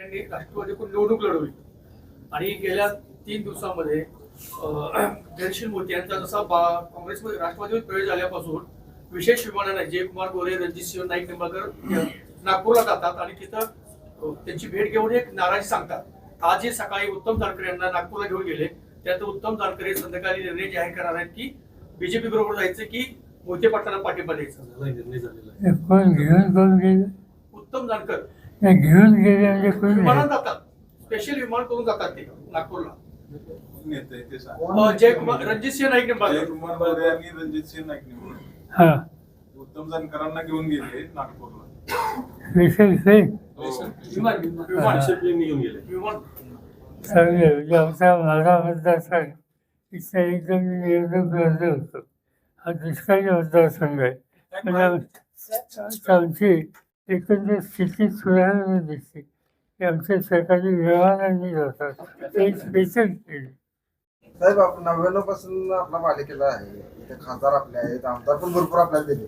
त्यांनी राष्ट्रवादीकडून निवडणूक लढवली. आणि गेल्या तीन दिवसामध्ये अं, धैर्यशील मोदी यांचा जसा बा- काँग्रेसमध्ये राष्ट्रवादीमध्ये प्रवेश झाल्यापासून विशेष विमानाने जयकुमार गोरे रणजित सिंह नाईक निंबाळकर नागपूरला जातात आणि तिथं त्यांची भेट घेऊन एक नाराजी सांगतात. आजही सकाळी उत्तम जानकर यांना नागपूरला घेऊन गेले. त्यात उत्तम जानकर संध्याकाळी निर्णय जाहीर करणार आहेत की बीजेपी बरोबर जायचं की मोहिते पाटलांना पाठिंबा द्यायचा? हे कोण गेले उत्तम जानकर नाही घेऊन गेले म्हणजे कोण विमानात? जातात. स्पेशल विमान करून जातात ते नागपूरला. नेते ते सांग. अं, जयकुमार रणजित सिंह नाईक निंबाळकर. जयकुमार गोरे आणि रणजित सिंह नाईक निवडून हा. उत्तम जानकरांना घेऊन गेले नागपूरला. विशेष हे. विमान विमान. विमान. चांगले आमचा माझा मतदारसंघ इथं एकदम निवडणूक लढत होतो. हा दुष्काळी मतदारसंघ आहे. पण आम- आमची एकंदर स्थिती सुधारणा दिसते. की आमच्या सरकारी व्यवहारांनी जातात. ते स्पेशल केली साहेब आपण नव्याण्णवपासून आपला पालिकेला आहे. इथे खासदार आपले आहेत आमदार पण भरपूर आपल्याला दिले.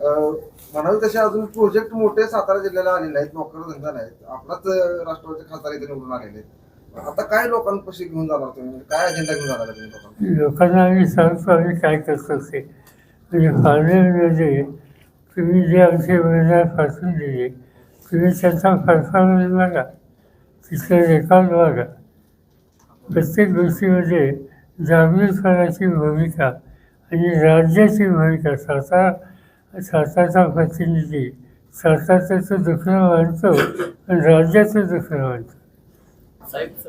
अं, म्हणावे तसे अजून प्रोजेक्ट मोठे सातारा जिल्ह्याला आलेले नाहीत नोकर धंदा नाहीत. आपलाच राष्ट्रवादीचे खासदार इथे निवडून आलेले आहेत. आता काय लोकांपाशी घेऊन जाणार तुम्ही? काय अजेंडा घेऊन जाणार तुम्ही लोकांना लोकांना आम्ही सांगतो आम्ही काय करतो ते म्हणजे पार्लमेंटमध्ये तुम्ही जे आमचे उमेदवार पाठवून दिले तुम्ही त्यांचा परफॉर्मन्स बघा. तिथले रेकॉर्ड बघा. प्रत्येक गोष्टीमध्ये जागृतपणाची भूमिका आणि राज्याची भूमिका स्वतः स्वतःचा प्रतिनिधी स्वतःचं दुखणं मानतो पण राज्याचं दुखणं मानतो साहेब